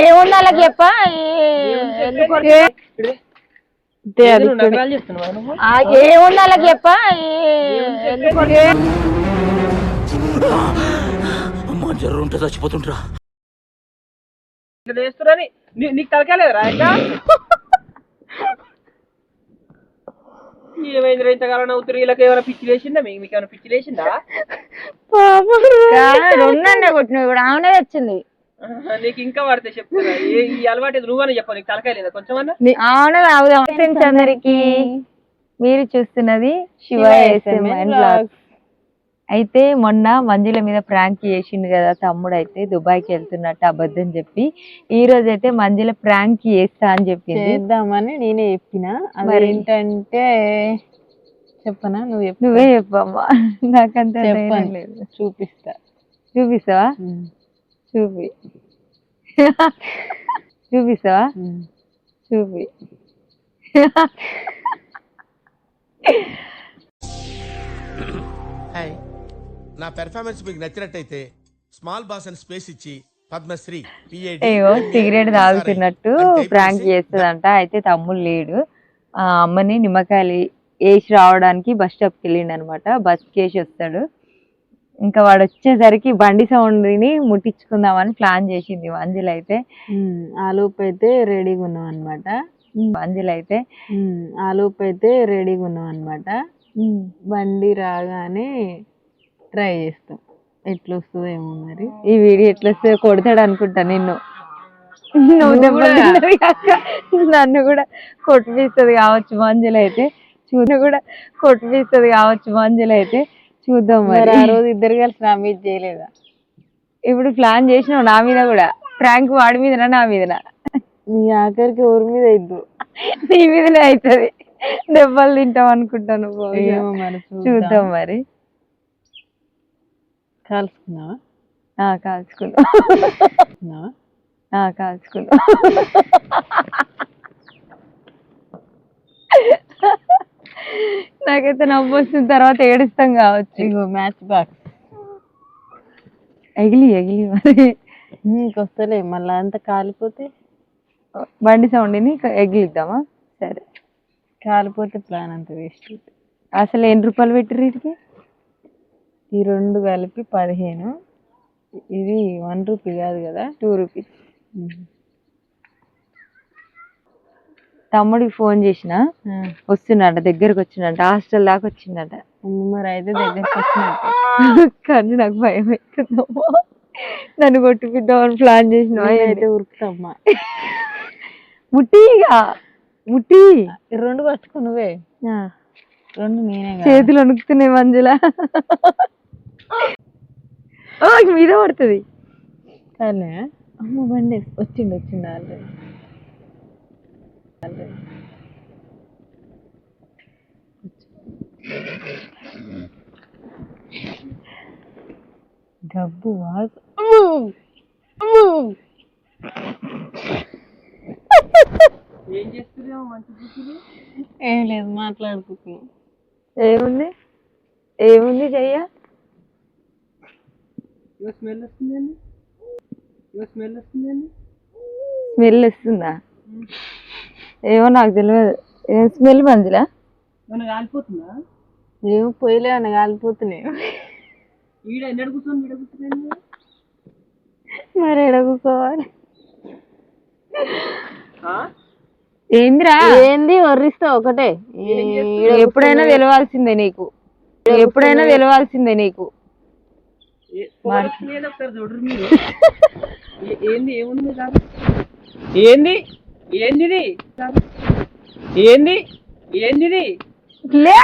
ఏముంది అలా చెప్ప? నువ్వు నగరాలు చేస్తున్నావా నువ్వు? ఏముంది అలా చెప్ప? అమ్మా జ్వరం ఉంటే చచ్చిపోతుంటరా నీకు తలకాలేదురా ఇంకా? ఏమైంది ఇంతకాలం నవ్వుతురు వీళ్ళకి ఏమైనా పిచ్చి లేచిందా? మీకు ఏమైనా పిచ్చి లేచిందా? ఆమెనే తెచ్చింది. ఆహా, నీకు ఇంకా పడితే చెప్తున్నా ఏ- ఈ అలవాటు నువ్వని చెప్పు నీకు తలకాయ లేదా కొంచెం ఫ్రెండ్స్ అందరికి. మీరు చూస్తున్నది శివ ఎస్ఎంఎన్ బ్లాగ్స్ అయితే మొన్న మంజుల మీద ప్రాంక్ చేసిండు కదా తమ్ముడు అయితే దుబాయ్కి వెళ్తున్నట్టు అబద్ధం చెప్పి ఈ రోజు అయితే మంజుల ప్రాంక్ చేస్తా అని చెప్పింది. చేద్దామని నేనే చెప్పిన? ఏంటంటే చెప్పనా? నువ్వు చెప్పు. నువ్వే చెప్పమ్మా. నాకంత. లేదు. చూపిస్తా. చూపిస్తావా. చూపి. చూపిస్తావా. చూపి. హాయ్ నా పెర్ఫార్మెన్స్ మీకు నచ్చినట్టయితే స్మాల్ బాస్ అని స్పేస్ ఇచ్చి పద్మశ్రీ సిగరెట్ తాగుతున్నట్టు ప్రాంక్ చేస్తుందంట. అయితే తమ్ముడు లేడు. ఆ అమ్మని నిమ్మకాయలు వేసి రావడానికి బస్ స్టాప్కి వెళ్ళిండు అనమాట బస్ కేసి వస్తాడు. ఇంకా వాడు వచ్చేసరికి బండి సౌండ్ని ముట్టించుకుందామని ప్లాన్ చేసింది అంజలి అయితే. ఉమ్. ఆ లోపు అయితే రెడీగా ఉన్నాం అనమాట అంజలి అయితే. ఆ లోపు అయితే రెడీగా ఉన్నాం అనమాట బండి రాగానే ట్రై చేస్తాం. ఎట్లా వస్తుందో ఏమో మరి. ఈ వీడియో ఎట్లా వస్తే కొడతాడు అనుకుంటా నిన్ను నువ్వు నన్ను కూడా కొట్టిపిస్తుంది కావచ్చు మంజులు అయితే. చూడ కూడా కొట్టిపిస్తుంది కావచ్చు మంజులు అయితే. చూద్దాం మరి ఆ రోజు ఇద్దరు కలిసి నా మీద చేయలేదా? ఇప్పుడు ప్లాన్ చేసినావు నా మీద కూడా. ప్రాంక్ వాడి మీదనా నా మీదనా? నీ ఆఖరికి ఊరి మీద ఇద్దు నీ మీదనే అవుతుంది దెబ్బలు తింటాం అనుకుంటాను చూద్దాం మరి. కాల్చుకున్నావా? ఆ కాల్చుకుందాం నాకైతే నవ్వు వస్తుంది తర్వాత ఏడుస్తాం కావచ్చు. ఇగో మ్యాచ్ బాక్స్ ఎగిలి ఎగిలి మరి. ఇంకొస్తలే మళ్ళీ అంతా కాలిపోతే? బండి సౌండ్ని ఎగిలిద్దామా? సరే. కాలిపోతే ప్లాన్ అంత వేస్ట్ అసలు ఎన్ని రూపాయలు పెట్టిర్రు వీటికి? ఈ రెండు కలిపి పదిహేను. ఇది వన్ రూపీ కాదు కదా టూ రూపీస్ తమ్ముడికి ఫోన్ చేసిన వస్తున్నాడ దగ్గరకు వచ్చిందంట హాస్టల్ దాకా వచ్చిందట మరి అయితే దగ్గరికి వచ్చినట్టు కానీ నాకు భయం అవుతుందమ్మా నన్ను కొట్టిపిద్దామని ప్లాన్ చేసిన అయితే ఉరుకుతామ్మా. ముట్టిగా ముట్టి. రెండు పట్టుకో నువ్వే. ఆ, రెండు నేనే చేతులు వణుకుతున్నాయి మంజుల. మీద పడుతుంది. కానీ అమ్మ బండి వచ్చిండు వచ్చిండు ఆల్రెడీ గబ్బు వాగు ఏం లేదు మాట్లాడుకుంటున్నాం. ఏముంది? ఏముంది చెయ్య? స్మెల్ వస్తుందండి ఇవ స్మెల్ వస్తుందండి స్మెల్ వస్తుందా? ఏమో నాకు తెలియదు. ఏం స్మెల్ మంజులా? ఏమైనా కాలిపోతుందా? ఏమో పొయ్యిలే అని కాలిపోతున్నాయి. ఈడ ఎన్నడు కూర్చొని ఈడ కూర్చొని మరి ఎడ కూర్చోవాలి? ఏందిరా? ఏంది వర్రిస్తా ఒకటే. ఎప్పుడైనా తెలవాల్సిందే నీకు. ఎప్పుడైనా తెలవాల్సిందే నీకు లేదు ఒకసారి చూడరు మీరు ఏ- ఏంది ఏముంది కాదు ఏంది ఏంది ఇది కాదు. ఏంది? ఏంది? ఇది లే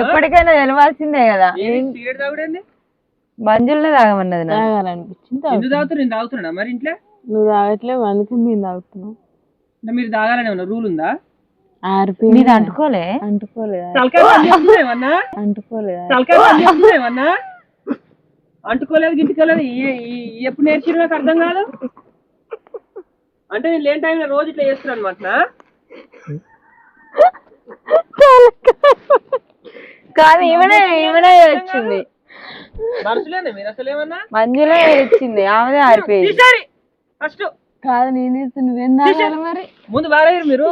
ఎప్పటికైనా తెలవాల్సిందే కదా. సిగరెట్ తాగుడండి మంజుల్నే తాగమన్నది తాగాలనిపించింది తాగు. ఎందుకు తాగుతారు? నేను తాగుతున్నా మరి ఇంట్లో? నువ్వు తాగట్లేవు అందుకే మేము తాగుతున్నాం. అంటే మీరు తాగాలని ఏమన్నా రూల్ ఉందా? ఆరిపోయి నీది అంటుకోలే? అంటుకోలేదా అంటుకోలేదా తలకాయ పని చేస్తుందా ఏమన్నా అంటుకోలేదు ఈ ఎప్పుడు నేర్చుకున్నా నాకు అర్థం కాదు. అంటే నేను లేని టైంలో రోజు ఇట్లా చేస్తున్నాను అనమాట కాదు ఈమెనే ఈమెనే వచ్చింది మనుషులేనా మీరు? అసలు ఏమన్నా మంజులో ఇచ్చింది ఆమెదే ఆరిపోయింది ఫస్ట్. కాదు నేను నువ్వేం తాగాలి మరి? ముందు బాగారు మీరు.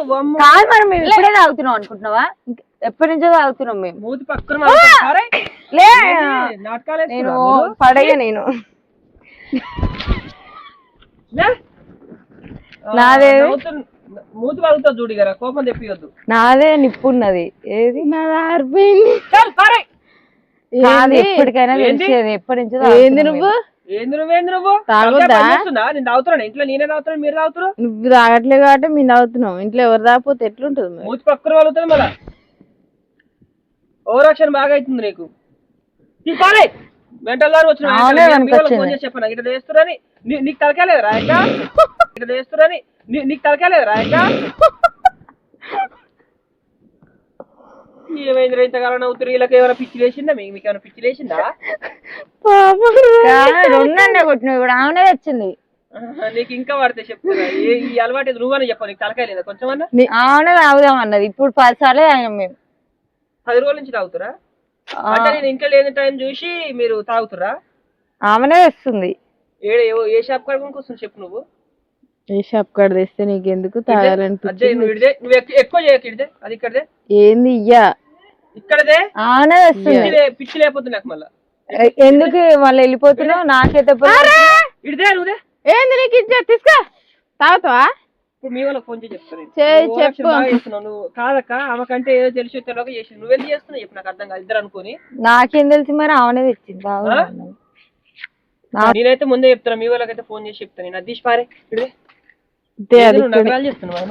కాదు మరి మేము ఇప్పుడే తాగుతున్నాం అనుకుంటున్నావా? ఇంక ఎప్పటి నుంచో తాగుతున్నాం మేము. మూతి పక్కన. లే! నేను మీరు? పడయ్య నేను. నాదే. మూతి పలుగుతుంది చూడు కదా కోపం తెప్పియొద్దు. నాదే నిప్పున్నది. ఏది? నాది ఆరిపోయింది కాదు? ఎప్పటికైనా? తెలిసేది ఎప్పటి నుంచో ఏంది నువ్వు? ఏంది నువ్వేంది నువ్వు? తాగొద్దా? నేను తాగుతున్నాను ఇంట్లో నేనే తాగుతున్నాను మీరు తాగుతున్నారు నువ్వు తాగట్లే కాబట్టి మేము తాగుతున్నాం. ఇంట్లో ఎవరు తాగపోతే ఎట్లుంటుంది మరి? మూతి పక్కన పలుగుతుంది మళ్ళా. ఓవరాక్షన్ బాగా అవుతుంది నీకు. తీపాలే మెంటల్ గారు వచ్చిన చెప్పాను? ఇట్లా చేస్తురని నీ- నీకు తలకాలేదు రాయక ఇట్లా చేస్తురని నీకు తలకాలేదు రాయక ఏమైంది ఇంతకాలం నవ్వుతురు వీళ్ళకి ఏమైనా పిచ్చి లేచిందా? మీకు మీకు ఏమైనా పిచ్చి లేచిందా? రెండండే కొట్టినవి కూడా ఆమెనే తెచ్చింది. ఆహా, నీకు ఇంకా పడితే చెప్తున్నా. ఏ- ఈ అలవాటు నువ్వని చెప్పు నీకు తలకాయ లేదా కొంచెం అన్న ఆమెనే తాగుదాం అన్నది ఇప్పుడు పది సార్లు తాగినాం మేము. పది రోజుల నుంచి తాగుతురా? అంటే నేను ఇంట్లో లేని టైం చూసి మీరు తాగుతురా ఆమెనే తెస్తుంది. ఏ ఏ- ఏ షాప్ కాడ కొనుక్కొస్తుంది చెప్పు నువ్వు? ఏ షాప్ కాడ తెస్తే నీకెందుకు అదే తాగాలనిపించింది? నువ్వు ఇడిదే నువ్వు ఎక్కు- ఎక్కువ చేయకు ఇడిదే అది ఇక్కడదే? ఏంది ఇయ్యా? ఇక్కడదే? ఆమెనే తెస్తుంది. పిచ్చి లే- పిచ్చి లేకపోతుంది నాకు మళ్ళా. ఎ- ఎందుకు మళ్ళీ వెళ్ళిపోతున్నావు? నాకైతే ఇడిదే నువ్వుదే. ఏంది నీకు ఇచ్చా తీసుకో తాగుతావా? ఇప్పుడు మీ వాళ్ళకి ఫోన్ చేసి చెప్తాను నువ్వు చేస్తున్నావు నువ్వు కాదక్క ఆమెకంటే ఏదో తెలిసి తెలియక చేసి నువ్వెందుకు చేస్తున్నావు చెప్పు నాకు అర్థం కాదు ఇద్దరు అనుకుని. నాకేం తెలిసి మరి ఆమెనే తెచ్చింది. నేనైతే ముందే చెప్తాను మీ వాళ్ళకైతే ఫోన్ చేసి చెప్తాను నేను. అది తీసి పారే ఇదే నువ్వు చేస్తున్నావా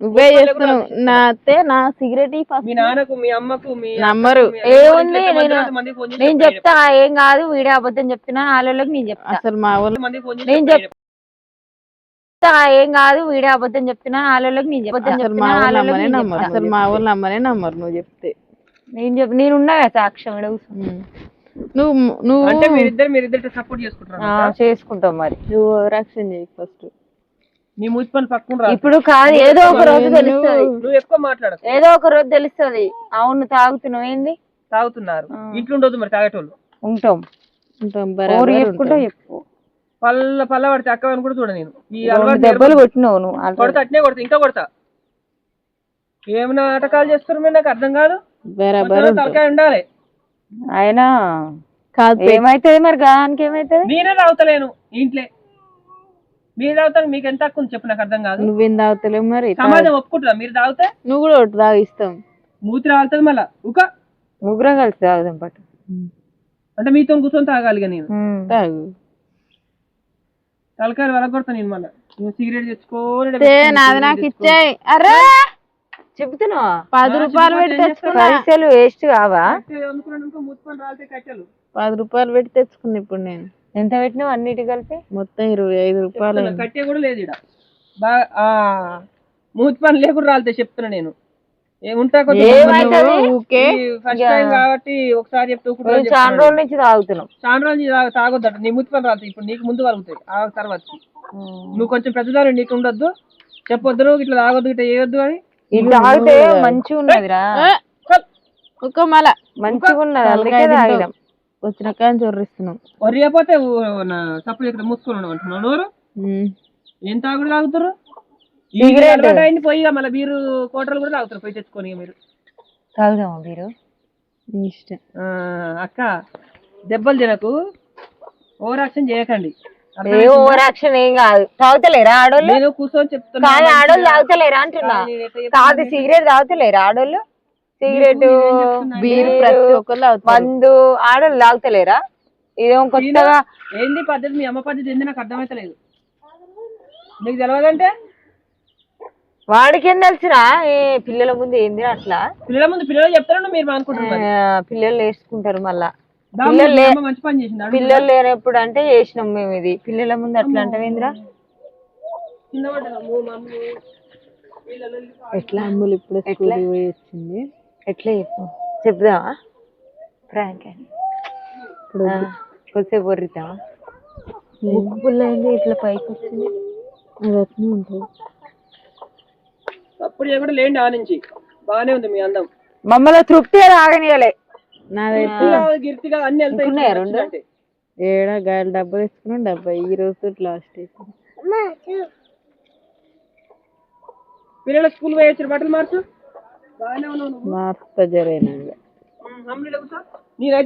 నువ్వు చేస్తున్నావు. నా అత్తే నా సిగరెట్ ఫస్ట్ మీ నాన్నకు మీ అమ్మకు మీ నమ్మరు. ఏముంది నేను చెప్తా ఏం కాదు వీడే అబద్ధం చెప్తున్నా వాళ్ళకి నేను చెప్తా. అసలు మా వాళ్ళు నేను చెప్- చెప్తా ఏం కాదు వీడే అబద్ధం చెప్తున్నా వాళ్ళకి నేను చెప్తా. అసలు మా వాళ్ళు నమ్మనే నమ్మరు. అసలు మా వాళ్ళు నమ్మనే నమ్మరు నువ్వు చెప్తే. నేను చెప్పి నేను ఉన్నా కదా సాక్ష్యం. నువ్వు నువ్వు అంటే మీరిద్దరు మీరిద్దరు సపోర్ట్ చేసుకుంటున్నారు ఆ, చేసుకుంటాం మరి. నువ్వు ఓవరాక్షన్ చేయకు ఫస్ట్ నీ పని పక్కన రా ఇప్పుడు కాదు ఏదో ఒక రోజు తెలుస్తుంది. నువ్వు ఎక్కువ మాట్లాడకు. ఏదో ఒక రోజు తెలుస్తుంది. అవును తాగుతున్నావు ఏంది? తాగుతున్నారు. ఇంట్లో ఉండొద్దు మరి తాగేటోళ్ళు. ఉంటాం. బరాబర్ పళ్ళ పళ్ళ పడితే అక్క కూడా చూడ నేను. ఈ అలవాటు దెబ్బలు కొట్టినావు నువ్వు. కొడతా అట్నే కొడతా ఇంకా కొడతా. ఏం నాటకాలు చేస్తారు మీరు నాకు అర్థం కాదు? తలకాయ ఉండాలి. అయినా కాదు ఏమైతుంది మరి గానికి ఏమైతుంది? నేనే తాగుతలేను ఇంట్లో. మీరు తాగుతారు మీకు ఎంత హక్కు ఉంది చెప్పు నాకు అర్థం కాదు. నువ్వేం తాగుతలేవు మరి? సమాజం ఒప్పుకుంటుందా? మీరు తాగితే? నువ్వు కూడా ఒకటి తాగిస్తాం మూతి రాలుతుంది మళ్ళా. ఉక. ముగ్గురం కలిసి తాగుదాం పట్టు అంటే మీతో కూర్చొని తాగాలి నేను. తాగు. తలకాయలు వెలగొడతా నేను మళ్ళా. నువ్వు సిగరెట్ తెచ్చుకోని తే, నాది నాకు ఇచ్చాయి. అరే చెప్తున్నావా? పది రూపాయలు పెట్టి తెచ్చుకున్నా. పైసలు వేస్ట్ కావా? అనుకున్నాను మూతి పని రాలితే కట్టెలు. పది రూపాయలు పెట్టి తెచ్చుకున్నా ఇప్పుడు నేను. ఎంత పెట్టినావు అన్నిటి కలిపి? మొత్తం ఇరవై ఐదు రూపాయలు. కట్టే కూడా లేదు ఇక్కడ బాగా ఆ, మూతి పని లేకుండా రాలితే చెప్తున్నా నేను. ఏముంటా ఫస్ట్ టైం కాబట్టి ఒకసారి చెప్తే ఒకటి మేము చాలా రోజుల నుంచి తాగుతున్నాం. చాలా రోజులు తాగ- తాగొద్దట. నీ మూతి పని రాలుతాయి ఇప్పుడు నీకు ముందు ఆ తర్వాత. నువ్వు కొంచెం పెద్దదారు నీకు ఉండొద్దు. చెప్పొద్దు ఇట్లా తాగొద్దు ఇట్లా చేయొద్దు అని. ఇది తాగితే మంచిగా ఉన్నదిరా ఒక మళ్ళా మంచిగా ఉన్నది అందుకే. తాగినాం. వచ్చిన కానీ చొర్రిస్తున్నాం వరియపోతే సప్పుడు ఇక్కడ మూసుకొని ఉండవు అంటున్నావు. నోరు. ఏం తాగుడు తాగుతారు సిగరెట్. అయింది పోయి మళ్ళీ బీరు కోటలు కూడా తాగుతారు పోయి తెచ్చుకొని మీరు. తాగుదామా నీ ఇష్టం. అక్క దెబ్బలు తినకు ఓవర్ యాక్షన్ చేయకండి ఓవర్ యాక్షన్ ఏం కాదు. తాగుతలేరా ఆడోళ్ళు? నేను కూర్చొని చెప్తున్నా. ఆడోళ్ళు తాగుతలేరా అంటున్నా? కాదు సిగరెట్ తాగుతలేరా ఆడోళ్ళు? సిగరెట్ బీర్ ప్రతి మందు ఆడోళ్ళు తాగుతలేరా? ఇదేమో కొత్తగా ఏంది పద్ధతి? మీ అమ్మ పద్ధతి ఏంది? నాకు అర్థమైతలేదు నీకు తెలియదంటే వాడికి ఏం తెలుసురా? ఏ పిల్లల ముందు ఏంది అట్లా? పిల్లల ముందు పిల్లలు చెప్తారని మీరు అనుకుంటున్నారు పిల్లలు వేసుకుంటారు మళ్ళా. పిల్లలు మంచి పని చేసింది. పిల్లలు లేనప్పుడు అంటే చేసినాం మేము ఇది. పిల్లల ముందు అట్లా అంటే ఏందిరా కింద పడ్డదా? అమ్మో, మా అమ్మ. పిల్లలు ఎట్లా? అమ్ములు ఇప్పుడు స్కూల్ పోయి వచ్చింది. ఎట్లా చెప్పు? చెప్దామా? ప్రాంక్ అని ఇప్పుడు కొద్దిసేపు బొర్రిద్దామా ముక్కు పుల్ల అయింది ఇట్లా పైకి వచ్చింది. అది అట్నే ఉంటుంది. అప్పుడు కూడా లేండి ఆ నుంచి బాగానే ఉంది మీ అందం. మమ్మల్ని తృప్తి రాగనియలే నాదైతే గిర్తిగా గిర్తిగా అన్ని వెళ్తాయి రెండు? అంటే. ఏడా గాలి డబ్బా తీసుకున్నాం డబ్బా. ఈ రోజు లాస్ట్ పిల్లల స్కూల్ పోయొచ్చిన బట్టలు మార్చు. మస్తు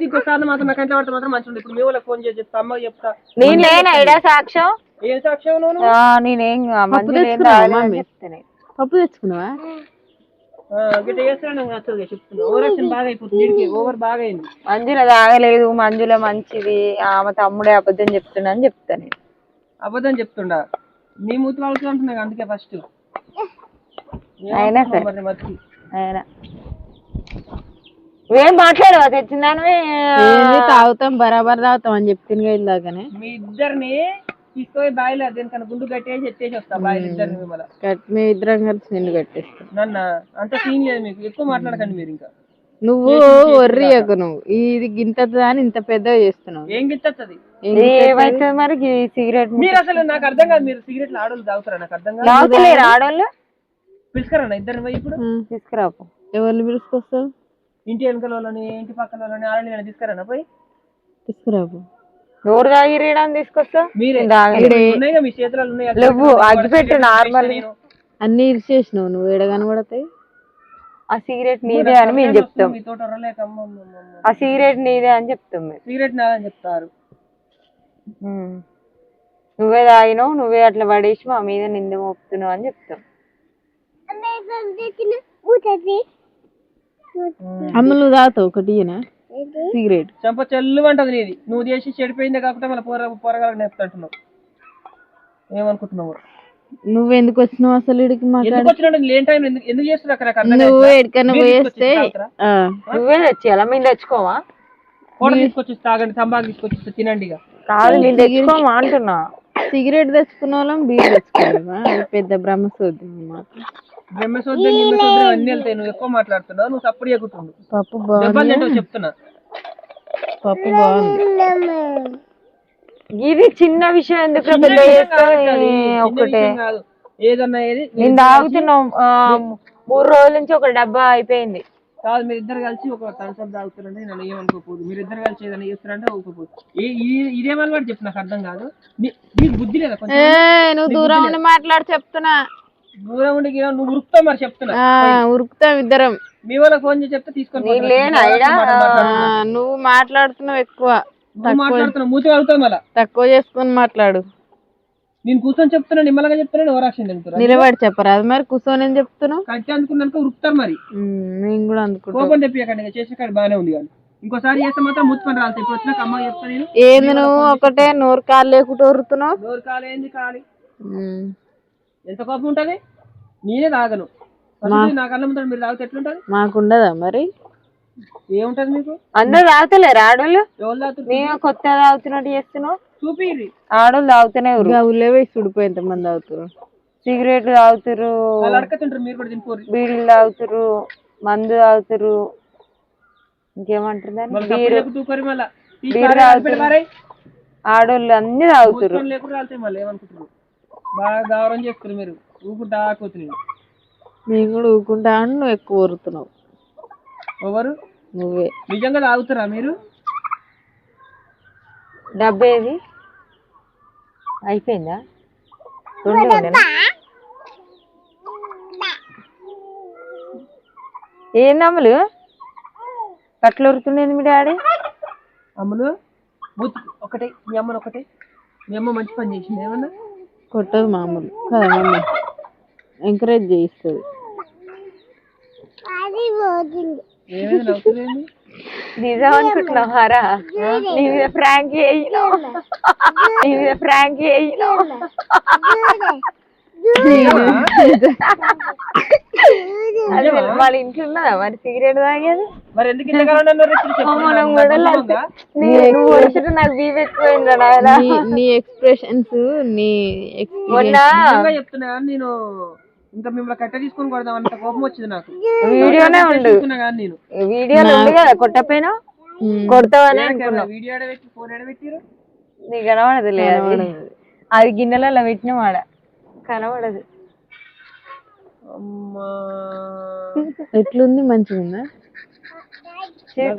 ఇంకోసారి మాత్రం నా కంటే పడితే మాత్రం మంచిగా ఉంది ఇప్పుడు మీ వాళ్ళకి ఫోన్ చేసి చెప్తా అమ్మకి చెప్తా. నేను లేనా ఇడా సాక్ష్యం? ఏం సాక్ష్యం నువ్వు? ఆ, నేనేం మంచి తెచ్చుకున్నావా మమ్మీ? పప్పు తెచ్చుకున్నావా? మంజుల తాగలేదు మంజుల మంచిది ఆమె తమ్ముడే అబద్ధం చెప్తున్నా అని చెప్తా నేను. అబద్ధం చెప్తుండా? నీ మూతి వాళ్ళకి అంటున్నా అందుకే ఫస్ట్ అయినా సరే. ఆయన. నువ్వేం మాట్లాడవా తెచ్చిందానివే ఏంది తాగుతాం బరాబర్ తాగుతాం అని చెప్పింది కదా ఇందాకనే. మీ ఇద్దరిని తీసుకొని బాయిలో దేనికన్నా గుండు కట్టేసి ఎత్తేసి వస్తా బాయిలు ఇద్దరిని మిమ్మల్ని. కట్ మేము ఇద్దరం కలిసి నిన్ను కట్టేస్తాం. నన్న అంత సీన్ లేదు మీకు. ఎక్కువ మాట్లాడకండి మీరు ఇంకా. నువ్వు వర్రియకు నువ్వు. ఇది గింత అని ఇంత పెద్దగా చేస్తున్నావు. ఏం ఏం ఏమైతుంది మరి ఈ సిగరెట్ మీరు అసలు నాకు అర్థం కాదు మీరు సిగరెట్లు ఆడోళ్ళు తాగుతారా? నాకు అర్థం కాదు. ఆడోళ్ళు? పిలుచుకరన్నా ఇద్దరిని పోయి ఇప్పుడు. తీసుకురాపు. ఎవరిని పిలుచుకొస్తావు? ఇంటి వెనకాల వాళ్ళని ఇంటి పక్కన వాళ్ళని ఆడని తీసుకురన్నా పోయి. తీసుకురాబు నోరు తాగిరేయడానికి తీసుకొస్తా? మీరే. మీ చేతులలో ఉన్నాయి లేవు అగ్గిపెట్టు నార్మల్ నేను. అన్ని ఇరిచేసినావు నువ్వు ఏడ కనబడతాయి? ఆ సిగరెట్ నీదే అని మేము చెప్తాం. ఆ సిగరెట్ నీదే అని చెప్తాం మేము. సిగరెట్ నాదని చెప్తారు. నువ్వే తాగినావు నువ్వే అట్లా పడేసి మా మీద నింద మోపుతున్నావు అని చెప్తాం. అమ్మ నువ్వు తాగుతావు ఒకటి? సిగరెట్. చెంప చెల్లు అంటది నీది. నువ్వు చేసి చెడిపోయిందే కాకుండా మళ్ళీ పోర పోరగాలకు నేర్పుతుంటున్నావు. ఏమనుకుంటున్నావు? నువ్వు ఎందుకు వచ్చినావు అసలు ఇడికి ఎందుకు మాట్లాడు వచ్చినట్టు లేని టైం ఎందుకు ఎందుకు చేస్తున్నా అక్కడ అర్థం నువ్వు కావట్లే. ఎక్కడికైనా పోయేస్తే నువ్వే తెచ్చేయాలా? మేము తెచ్చుకోమా కూడ తీసుకొచ్చి తాగండి తంబాకు తీసుకొచ్చి తినండి ఇక. కాదు మేము తెచ్చుకోమా అంటున్నా. సిగరెట్ తెచ్చుకున్న వాళ్ళం బీర్ తెచ్చుకోలేమా అది పెద్ద బ్రహ్మసోద్యం మాకు అన్ని వెళ్తాయి. నువ్వు ఎక్కువ మాట్లాడుతున్నావు. నువ్వు ఎక్కుతుండు పప్పు బాగుంది. చెప్తున్నా. పప్పు బాగుంది. ఇది చిన్న విషయం ఎందుకు పెద్ద చేస్తావు? ఏ, ఒకటే విషయం కాదు. ఏదన్నా ఏది నేను తాగుతున్నాం ఆ, మూడు రోజుల నుంచి ఒక డబ్బా అయిపోయింది. కాదు మీరు ఇద్దరు కలిసి ఒక థమ్స్అప్ తాగుతారంటే నన్ను ఏమనుకోపోదు మీరు ఇద్దరు కలిసి ఏదైనా చేస్తారంటే ఊరుకోపోదు ఏ ఇది- ఇదేం అలవాటు చెప్పు నాకు అర్థం కాదు. మీ- మీకు బుద్ధి లేదా? కొంచెం ఏ నువ్వు దూరం ఉండి మాట్లాడి చెప్తున్నా. దూరం ఉండి గిరం నువ్వు ఉరుకుతావు మరి చెప్తున్నా. ఉరుకుతాం ఇద్దరం. మీ వాళ్ళకి ఫోన్ చేసి చెప్తే తీసుకొని నేను. లేనా నువ్వు మాట్లాడుతున్నావు ఎక్కువ. నువ్వు మాట్లాడుతున్నావు మూతి మళ్ళా. తక్కువ చేసుకొని మాట్లాడు. నేను కూర్చొని చెప్తున్నా నిమ్మలంగా చెప్తున్నా ఓరాక్షన్ తింటున్నా నిలబడి చెప్పరాదు మరి కూర్చొని ఏం చెప్తున్నావు? కట్టి అందుకున్నాక ఉరుకుతారు మరి. ఉమ్, నేను కూడా అందుకుంటా. కోపం తెప్పియకండి ఇక చేసిన కాడ బాగానే ఉంది కానీ. ఇంకోసారి చేస్తే మాత్రం మూతి పని రాలి ఇప్పుడు వచ్చినాక అమ్మ చెప్తా నేను. ఏంది నువ్వు? ఒకటే నోరు కాలు లేకుండా ఉరుతున్నావు డోర్ కాలు ఏంది కాలి? ఉమ్, ఎంత కోపం ఉంటది? నేనే తాగను. అసలు నాకు అన్నం ఉంటాడు మీరు తాగితే ఎట్లుంటది? మాకుండదా మరి? ఏముంటది మీకు? అందరు తాగుతలేరు ఆడోళ్ళు. ఎవరు తాగుతారు? మేము కొత్త తాగుతున్నట్టు చేస్తున్నావు చూపిరి ఆడోళ్ళు తాగుతూనే ఉల్లే వేసి చూడిపోయి ఎంతమంది తాగుతురు కూడా తినిపోరు బీడీలు తాగుతురు మందు తాగుతురు ఇంకేమంటారు దాన్ని బీరు తాగుతురు ఆడోళ్ళు అన్ని తాగుతురు బాగా గౌరవం చేస్తారు మీరు. ఊకుంటా ఆకుతున్నాను మేము కూడా ఊకుంటా అని నువ్వు ఎక్కువ ఊరుతున్నావు. ఎవరు? నువ్వే. నిజంగా తాగుతారా మీరు? డబ్బేది అయిపోయిందా? రెండు ఉండేనా? ఏందమ్ములు కట్లు ఉరుతుండేది మీ డాడీ. అమ్మను బూత్ ఒకటే మీ అమ్మను ఒకటే. మీ అమ్మ మంచి పని చేసింది ఏమన్నా? కొట్టదు మామూలు. కదా మమ్మీ? ఎంకరేజ్ చేయిస్తుంది. నిజం అనుకుంటున్నావారా నీ మీద ఫ్రాంక్ చేయిలో నీ మీద వాళ్ళ ఇంట్లో ఉన్నదా మరి సిగరెట్ తాగేది మరి ఎందుకు నాకు నమ్మకం ఉందా? నీ- ఎక్స్ప్రెషన్స్ నీ చెప్తున్నా నేను ఇంకా మిమ్మల్ని కట్ట తీసుకొని కొడదాం అంత కోపం వచ్చింది నాకు వీడియోనే ఉండు. నేను వీడియోలో ఉంది కదా కొట్టపోయినా కొడతావని వీడియో ఎడబెట్టి ఫోన్ ఎడబెట్టిరు నీకు కనబడదు లేదు అది గిన్నెలలో పెట్టిన వాడ కనబడదు. అమ్మా. ఎట్లుంది? మంచిగా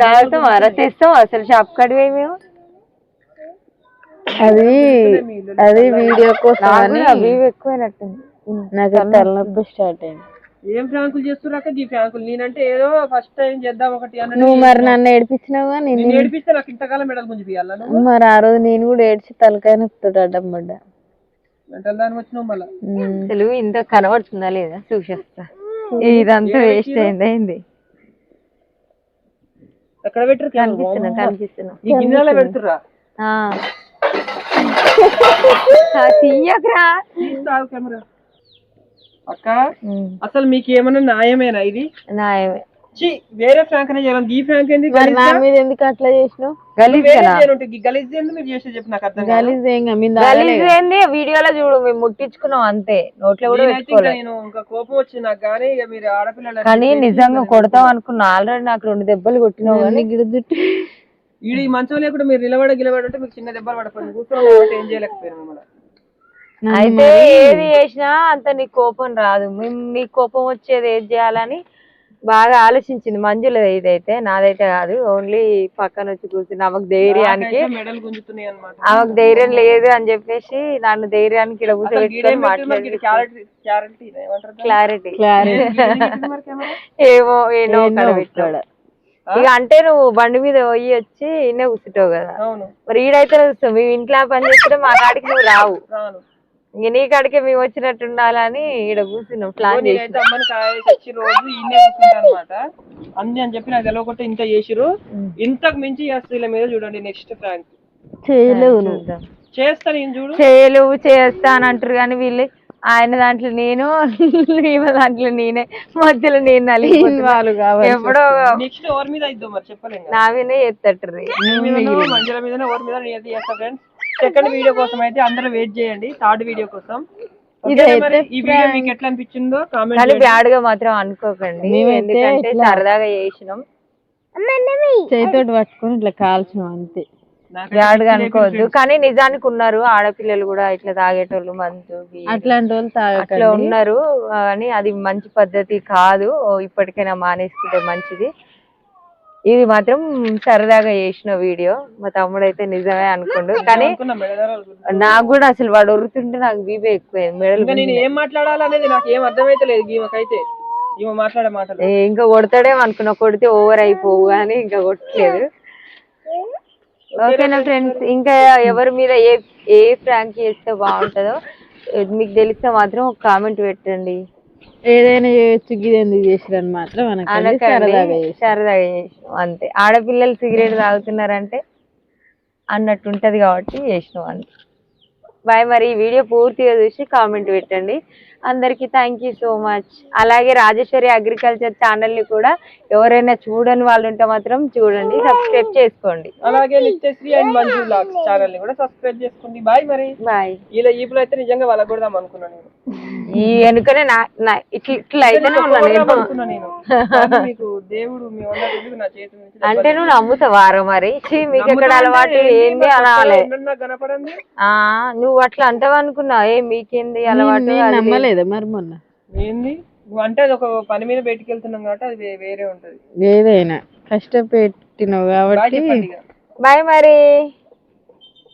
తాగుతాం అర తెస్తాం అసలు షాప్ కడివే మేము. అది అది వీడియో కోసం అని అవి ఎక్కువైనట్టుంది. నాకు తలనొప్పి స్టార్ట్ అయింది. ఏం ఫ్రాంకులు చేస్తున్నారు అక్క? ఈ ఫ్రాంకులు. నేనంటే ఏదో ఫస్ట్ టైం చేద్దాం ఒకటి అన్న నువ్వు మరి నన్ను ఏడిపించినావుగా నేను ఏడిపిస్తే నాకు ఇంతకాలం మెడల్ గుంజి తీయాలా నువ్వు? మరి ఆ రోజు నేను కూడా ఏడ్చి తలకాయ నొప్పుతో అడ్డం పడ్డా మెంటల్ దాని వచ్చినావు మళ్ళా ఉమ్. అసలు ఇంత కనబడుతుందా లేదా? చూసేస్తా. ఇదంతా వేస్ట్ అయింది అయింది ఎక్కడ పెట్టరు కనిపిస్తున్నా కనిపిస్తున్నా. గిన్నెలో తీయకురా. కెమెరా. అక్క అసలు మీకు ఏమన్నా న్యాయమేనా ఇది? నాయమే చి వేరే ఫ్రాంక్ అనే చేయాలి. ఈ ఫ్రాంక్ ఏంది మరి నా మీద ఎందుకు అట్లా చేసినావు? గలీజ్ గలీజ్ ఏంది మీరు చేసేది చెప్పి నాకు అర్థం గలీజ్ ఏం ఏంది? వీడియోలో చూడు మేము ముట్టించుకున్నాం అంతే. నోట్లో కూడా పెట్టుకోలేదు నేను ఇంకా కోపం వచ్చింది నాకు కానీ ఇక మీరు ఆడపిల్లలు కానీ నిజంగా కొడతాం అనుకున్నా. ఆల్రెడీ నాకు రెండు దెబ్బలు కొట్టినావు కానీ. గిడ జుట్టు ఈడు ఈ మంచం లేకుండా మీరు నిలబడ గిలబడి ఉంటే మీకు చిన్న దెబ్బలు కాబట్టి ఏం చేయలేకపోయారు మిమ్మల్ని. అయితే ఏది చేసినా అంత నీ కోపం రాదు. మేము నీ కోపం వచ్చేది ఏది చేయాలని బాగా ఆలోచించింది మంజుల ఇదైతే నాదైతే కాదు. ఓన్లీ పక్కన వచ్చి కూర్చుని ఆమెకు ధైర్యానికి. ఆమెకు ధైర్యం లేదు అని చెప్పేసి నన్ను ధైర్యానికి ఇక్కడ కూర్చోబెట్టుకొని మాట్లాడి క్యారెట్ క్యారెట్ ఏమంటారు దాన్ని? క్లారిటీ? ఏమో ఏనో అక్కడ పెట్టాడు ఇక అంటే నువ్వు బండి మీద పోయి వచ్చి ఇన్నే కూర్చుంటావు కదా. అవును. మరి ఈడైతే మేము ఇంట్లో పని చేస్తే మా కాడికి నువ్వు రావు. ఇంక నీ కాడికే మేము వచ్చినట్టు ఉండాలని ఈడ కూర్చున్నాం. ప్లాన్ చేసి నేనైతే అమ్మని కాయ తెచ్చి రోజు ఈయనే కూర్చుంటా అనమాట అంది అని చెప్పి నాకు తెలియకుండా ఇంత చేసిరు ఇంతకు మించి చేస్తే వీళ్ళ మీద చూడండి నెక్స్ట్ ఫ్రాంక్ చేయలేవు నువ్వు. చూద్దాం. చేస్తా నేను చూడు. చేయలేవు చేస్తా అని అంటారు కానీ వీళ్ళు ఆయన దాంట్లో నేను ఈమె దాంట్లో నేనే మధ్యలో నేను నలిగిపోతున్నా. వాళ్ళు కావాలి ఎప్పుడో నెక్స్ట్ ఎవరి మీద ఇద్దాం మరి చెప్పలేం నా మీదే ఎత్తట్రు నీ మీదనో, మంజుల మీదనో ఎవరి మీద నేను చేస్తా ఫ్రెండ్స్ సెకండ్ వీడియో కోసం అయితే అందరూ వెయిట్ చేయండి థర్డ్ వీడియో కోసం. ఓకేనా మరి? ఈ వీడియో మీకు ఎట్లా అనిపించిందో కానీ కామెంట్ బ్యాడ్గా మాత్రం అనుకోకండి. ఎందుకంటే సరదాగా చేసినాం. చేతితోటి పట్టుకొని ఇట్లా కాల్చినాం అంతే. బ్యాడ్గా అనుకోవద్దు. కానీ నిజానికి ఉన్నారు. ఆడపిల్లలు కూడా ఇట్లా తాగేటోళ్ళు మందు బీరు. అట్లాంటి వాళ్ళు అట్లా ఉన్నారు. కానీ అది మంచి పద్ధతి కాదు. ఓ, ఇప్పటికైనా మానేసుకుంటే మంచిది. ఇది మాత్రం సరదాగా చేసిన వీడియో. మా తమ్ముడు అయితే నిజమే అనుకుండు. కానీ. నాకు కూడా అసలు వాడు ఉరుతుంటే నాకు బీపీ ఎక్కువ మెడలు ఇంకా నేను ఏం మాట్లాడాలనేది నాకు ఏం అర్థమైతే లేదు ఈమెకైతే ఈమె మాట్లాడే మాటలు. ఏ, ఇంకా కొడతాడేమో అనుకున్నా. కొడితే ఓవర్ అయిపోవు కానీ ఇంకా కొట్టలేదు. ఓకేనా ఫ్రెండ్స్ ఇంకా ఎవరి మీద ఏ ఏ ప్రాంక్ చేస్తే బాగుంటుందో మీకు తెలిస్తే మాత్రం ఒక కామెంట్ పెట్టండి. ఏదైనా చేయొచ్చు గిది ఎందుకు చేసిరని మాత్రం సరదాగా సరదాగా చేసినాం అంతే. ఆడపిల్లలు సిగరెట్ తాగుతున్నారంటే అన్నట్టు ఉంటది కాబట్టి చేసినాం అంతే బాయ్ మరి ఈ వీడియో పూర్తిగా చూసి కామెంట్ పెట్టండి. అందరికీ థ్యాంక్ యూ సో మచ్ అలాగే రాజేశ్వరి అగ్రికల్చర్ ఛానల్ని కూడా ఎవరైనా చూడని వాళ్ళు ఉంటే మాత్రం చూడండి సబ్స్క్రైబ్ చేసుకోండి. అలాగే నిత్యశ్రీ అండ్ మంజు బ్లాగ్స్ ఛానల్ని కూడా సబ్స్క్రైబ్ చేసుకోండి. బాయ్ మరి. బాయ్ ఇలా ఈపులో అయితే నిజంగా వాళ్ళకూడదాం అనుకున్నాను నేను. ఈ వెనుకనే నా నా ఇట్లా ఇట్లా అయితేనే నేను. మీకు దేవుడు మీ ఉన్నట్టు నా చేతి నుంచి అంటే నువ్వు నమ్ముతావారా మరి? ఛీ, మీకు ఎక్కడ అలవాటు ఏంది అలా నాకు ఆ నువ్వు అట్లా అంటావు అనుకున్నా ఏ మీకేంది అలవాటు? నమ్మలేదా మరి మొన్న? ఏంది? అంటే అది ఒక పని మీద బయటికి వెళ్తున్నాం కాబట్టి అది వే- వేరే ఉంటది. ఏదైనా కష్టపెట్టినావు కాబట్టి చెప్పండి ఇక. బాయ్ మరి.